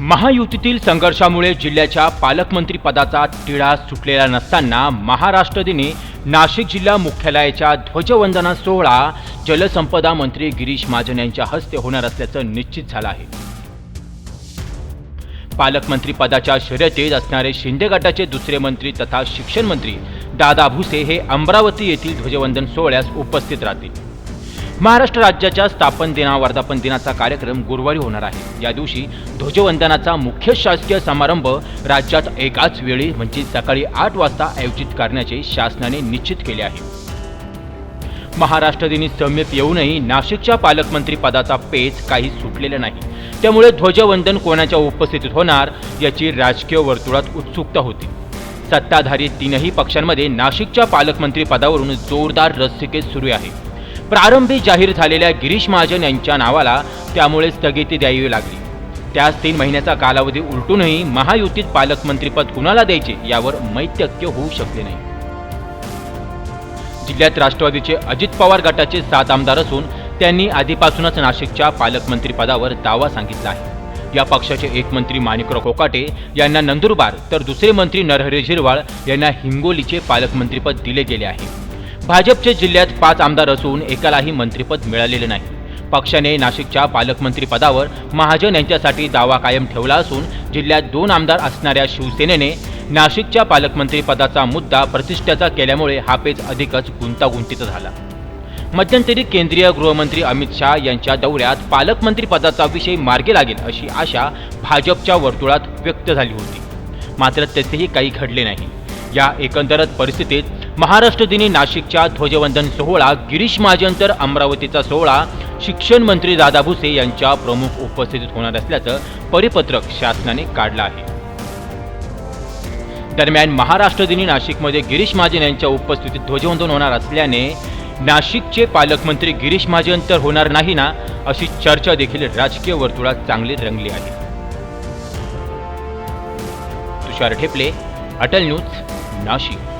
महायुतीतील संघर्षामुळे जिल्ह्याच्या पालकमंत्री पदाचा तिढा सुटलेला नसताना महाराष्ट्र दिनी नाशिक जिल्हा मुख्यालयाच्या ध्वजवंदना सोहळा जलसंपदा मंत्री गिरीश महाजन यांच्या हस्ते होणार असल्याचं निश्चित झालं आहे. पालकमंत्री पदाच्या शर्यतीत असणारे शिंदे गटाचे दुसरे मंत्री तथा शिक्षण मंत्री दादा भुसे हे अमरावती येथील ध्वजवंदन सोहळ्यास उपस्थित राहतील. महाराष्ट्र राज्याच्या स्थापन दिना वर्धापन दिनाचा कार्यक्रम गुरुवारी होणार आहे. या दिवशी ध्वजवंदनाचा मुख्य शासकीय समारंभ राज्यात एकाच वेळी म्हणजे सकाळी आठ वाजता आयोजित करण्याचे शासनाने निश्चित केले आहे. महाराष्ट्र दिनी समीप येऊनही नाशिकच्या पालकमंत्री पदाचा पेच काही सुटलेला नाही. त्यामुळे ध्वजवंदन कोणाच्या उपस्थितीत होणार याची राजकीय वर्तुळात उत्सुकता होती. सत्ताधारी तीनही पक्षांमध्ये नाशिकच्या पालकमंत्री पदावरून जोरदार रस्सीकेस सुरू आहे. प्रारंभी जाहीर झालेल्या गिरीश महाजन यांच्या नावाला त्यामुळे स्थगिती द्यावी लागली. त्याच तीन महिन्याचा कालावधी उलटूनही महायुतीत पालकमंत्रीपद कुणाला द्यायचे यावर मैत्यक्य होऊ शकले नाही. जिल्ह्यात राष्ट्रवादीचे अजित पवार गटाचे सात आमदार असून त्यांनी आधीपासूनच नाशिकच्या पालकमंत्रीपदावर दावा सांगितला आहे. या पक्षाचे एक मंत्री माणिकराव कोकाटे यांना नंदुरबार तर दुसरे मंत्री नरहरी झिरवाळ यांना हिंगोलीचे पालकमंत्रीपद दिले गेले आहे. भाजपचे जिल्ह्यात पाच आमदार असून एकालाही मंत्रिपद मिळालेले नाही. पक्षाने नाशिकच्या पालकमंत्री पदावर महाजन यांच्यासाठी दावा कायम ठेवला असून जिल्ह्यात दोन आमदार असणाऱ्या शिवसेनेने नाशिकच्या पालकमंत्री पदाचा मुद्दा प्रतिष्ठेचा केल्यामुळे हा पेच अधिकच गुंतागुंतीचा झाला. मध्यंतरी केंद्रीय गृहमंत्री अमित शहा यांच्या दौऱ्यात पालकमंत्री पदाचा विषय मार्गी लागेल अशी आशा भाजपच्या वर्तुळात व्यक्त झाली होती. मात्र तेथेही काही घडले नाही. या एकंदरच परिस्थितीत महाराष्ट्र दिनी नाशिकच्या ध्वजवंदन सोहळा गिरीश महाजन तर अमरावतीचा सोहळा शिक्षण मंत्री दादा भुसे यांच्या प्रमुख उपस्थितीत होणार असल्याचं परिपत्रक शासनाने काढलं आहे. दरम्यान महाराष्ट्र दिनी नाशिकमध्ये गिरीश महाजन यांच्या उपस्थितीत ध्वजवंदन होणार असल्याने नाशिकचे पालकमंत्री गिरीश महाजन तर होणार नाही ना अशी चर्चा देखील राजकीय वर्तुळात चांगली रंगली आहे. तुषार ठेपले अटल न्यूज नाशिक.